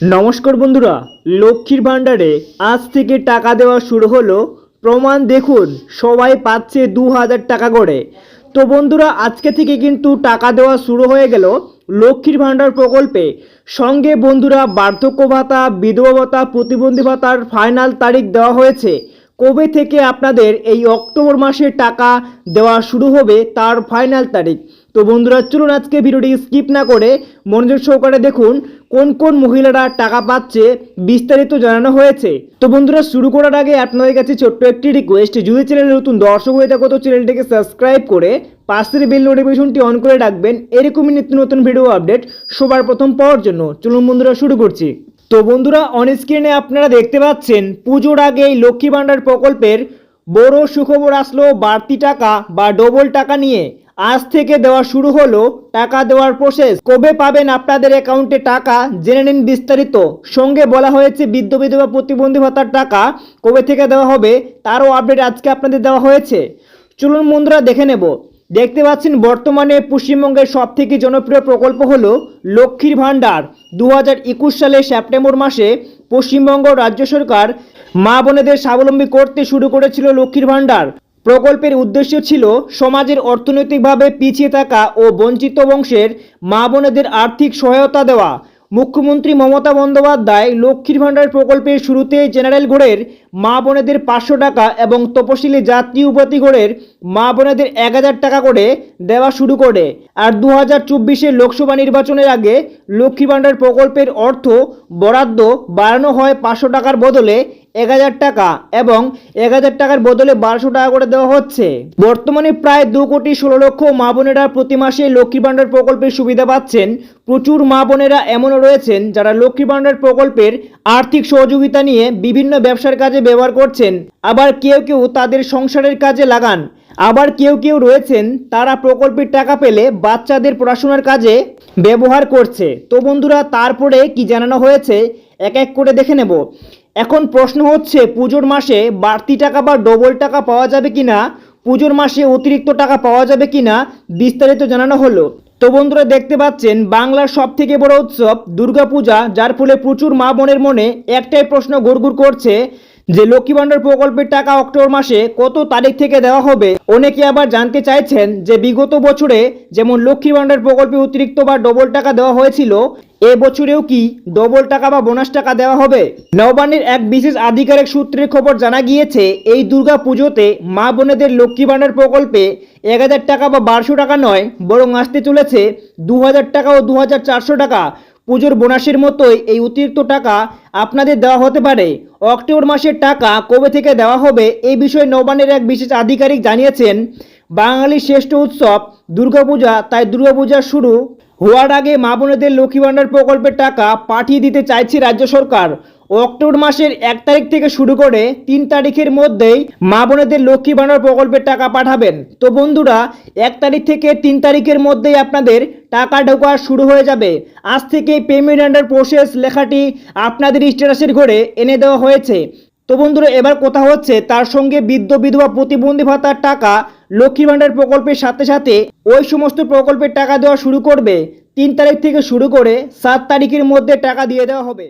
নমস্কার বন্ধুরা, লক্ষ্মীর ভাণ্ডারে আজ থেকে টাকা দেওয়া শুরু হলো। প্রমাণ দেখুন, সবাই পাচ্ছে দু হাজার টাকা করে। তো বন্ধুরা, আজকে থেকে কিন্তু টাকা দেওয়া শুরু হয়ে গেল লক্ষ্মীর ভাণ্ডার প্রকল্পে। সঙ্গে বন্ধুরা, বার্ধক্য ভাতা, বিধবা ভাতা, প্রতিবন্ধী ভাতার ফাইনাল তারিখ দেওয়া হয়েছে। কবে থেকে আপনাদের এই অক্টোবর মাসে টাকা দেওয়া শুরু হবে, তার ফাইনাল তারিখ? তো বন্ধুরা, চলুন আজকে ভিডিওটি স্কিপ না করে মনোযোগ সহকারে দেখুন কোন কোন মহিলারা টাকা পাচ্ছে বিস্তারিত জানানো হয়েছে। তো বন্ধুরা, শুরু করার আগে আপনাদের কাছে ছোট্ট একটি রিকোয়েস্ট যদি চ্যানেলে নতুন দর্শক হয়ে থাকো, তো চ্যানেলটিকে সাবস্ক্রাইব করে পাশের বেল নোটিফিকেশনটি অন করে রাখবেন। এরকমই নিত্য নতুন ভিডিও আপডেট সবার প্রথম পাওয়ার জন্য। চলুন বন্ধুরা, শুরু করছি। তো বন্ধুরা অন স্ক্রিনে আপনারা দেখতে পাচ্ছেন, পুজোর আগে এই লক্ষ্মী ভাণ্ডার প্রকল্পের বড় সুখবর আসলো বাড়তি টাকা বা ডবল টাকা নিয়ে। আজ থেকে দেওয়া শুরু হলো টাকা দেওয়ার প্রসেস কবে পাবেন আপনাদের অ্যাকাউন্টে টাকা? জেনে নিন বিস্তারিত। সঙ্গে বলা হয়েছে, বৃদ্ধ বিধবা প্রতিবন্ধী ভাতার টাকা কবে থেকে দেওয়া হবে তারও আপডেট আজকে আপনাদের দেওয়া হয়েছে। চলুন বন্ধুরা, দেখে নেব। দেখতে পাচ্ছেন, বর্তমানে পশ্চিমবঙ্গের সব থেকে জনপ্রিয় প্রকল্প হলো লক্ষ্মীর ভাণ্ডার। দু হাজার একুশ সালে সেপ্টেম্বর মাসে পশ্চিমবঙ্গ রাজ্য সরকার মা বোনেদের স্বাবলম্বী করতে শুরু করেছিল লক্ষ্মীর ভাণ্ডার। প্রকল্পের উদ্দেশ্য ছিল সমাজের অর্থনৈতিকভাবে পিছিয়ে থাকা ও বঞ্চিত বংশের মা বোনেদের আর্থিক সহায়তা দেওয়া। মুখ্যমন্ত্রী মমতা বন্দ্যোপাধ্যায় লক্ষ্মীর ভাণ্ডার প্রকল্পের শুরুতে জেনারেল ঘোড়ের মা বোনেদের পাঁচশো টাকা এবং তপশিলি জাতি উপতি ঘোড়ের মা বোনেদের এক হাজার টাকা করে দেওয়া শুরু করে। আর দু হাজার চব্বিশের লোকসভা নির্বাচনের আগে লক্ষ্মী ভাণ্ডার প্রকল্পের অর্থ বরাদ্দ বাড়ানো হয় পাঁচশো টাকার বদলে এক হাজার টাকা এবং এক হাজার টাকার বদলে বারোশো টাকা করে দেওয়া হচ্ছে। বর্তমানে প্রায় দু কোটি ষোলো লক্ষ মা বোনেরা প্রতি মাসে লক্ষ্মী ভাণ্ডার প্রকল্পের সুবিধা পাচ্ছেন। প্রচুর মা বোনেরা এমনও রয়েছেন যারা লক্ষ্মী ভাণ্ডার প্রকল্পের আর্থিক সহযোগিতা নিয়ে বিভিন্ন ব্যবসার কাজে ব্যবহার করছেন। আবার কেউ কেউ তাদের সংসারের কাজে লাগান। আবার কেউ কেউ রয়েছেন তারা প্রকল্পের টাকা পেলে বাচ্চাদের পড়াশোনার কাজে ব্যবহার করছে। তো বন্ধুরা, তারপরে কি জানানো হয়েছে? এক এক করে দেখে নেব। এখন প্রশ্ন হচ্ছে, পুজোর মাসে বাড়তি টাকা বা ডবল টাকা পাওয়া যাবে কিনা? পুজোর মাসে অতিরিক্ত টাকা পাওয়া যাবে কিনা? বিস্তারিত জানানো হলো। তো বন্ধুরা, দেখতে পাচ্ছেন, বাংলার সব থেকে বড় উৎসব দুর্গাপূজা, যার ফলে প্রচুর মা বোনের মনে একটাই প্রশ্ন গুড়গুড় করছে যে, লক্ষ্মী ভাণ্ডার প্রকল্পের টাকা অক্টোবর মাসে কত তারিখ থেকে দেওয়া হবে? অনেকে আবার জানতে চাইছেন যে, বিগত বছরে যেমন লক্ষ্মী ভাণ্ডার প্রকল্পে অতিরিক্ত বা ডবল টাকা দেওয়া হয়েছিল এ বছরেও কি ডবল টাকা বা বোনাস টাকা দেওয়া হবে? নবান্নের এক বিশেষ আধিকারিক সূত্রের খবর জানা গিয়েছে, এই দুর্গা পুজোতে মা বোনেদের লক্ষ্মী ভাণ্ডার প্রকল্পে এক হাজার টাকা বা বারোশো টাকা নয়, বরং আসতে চলেছে দু হাজার টাকা ও দু হাজার চারশো টাকা। পুজোর বোনাসের মতোই এই অতিরিক্ত টাকা আপনাদের দেওয়া হতে পারে। অক্টোবর মাসের টাকা কবে থেকে দেওয়া হবে এই বিষয়ে নবান্নের এক বিশেষ আধিকারিক জানিয়েছেন, বাঙালির শ্রেষ্ঠ উৎসব দুর্গাপূজা। তাই দুর্গাপূজা শুরু হওয়ার আগে মা বোনেদের লক্ষ্মী ভাণ্ডার প্রকল্পের টাকা পাঠিয়ে দিতে চাইছে রাজ্য সরকার। অক্টোবর মাসের এক তারিখ থেকে শুরু করে তিন তারিখের মধ্যেই মা বোনেদের লক্ষ্মী ভাণ্ডার প্রকল্পের টাকা পাঠাবেন। তো বন্ধুরা, এক তারিখ থেকে তিন তারিখের মধ্যেই আপনাদের টাকা ঢোকা শুরু হয়ে যাবে। আজ থেকে পেমেন্ট আন্ডার প্রসেস লেখাটি আপনাদের স্ট্যাটাসের ঘরে এনে দেওয়া হয়েছে। তো বন্ধুরা, এবার কথা হচ্ছে তার সঙ্গে বৃদ্ধ বিধবা প্রতিবন্ধী ভাতার টাকা লক্ষ্মী ভাণ্ডার প্রকল্পের সাথে সাথে ওই সমস্ত প্রকল্পের টাকা দেওয়া শুরু করবে। তিন তারিখ থেকে শুরু করে সাত তারিখের মধ্যে টাকা দিয়ে দেওয়া হবে।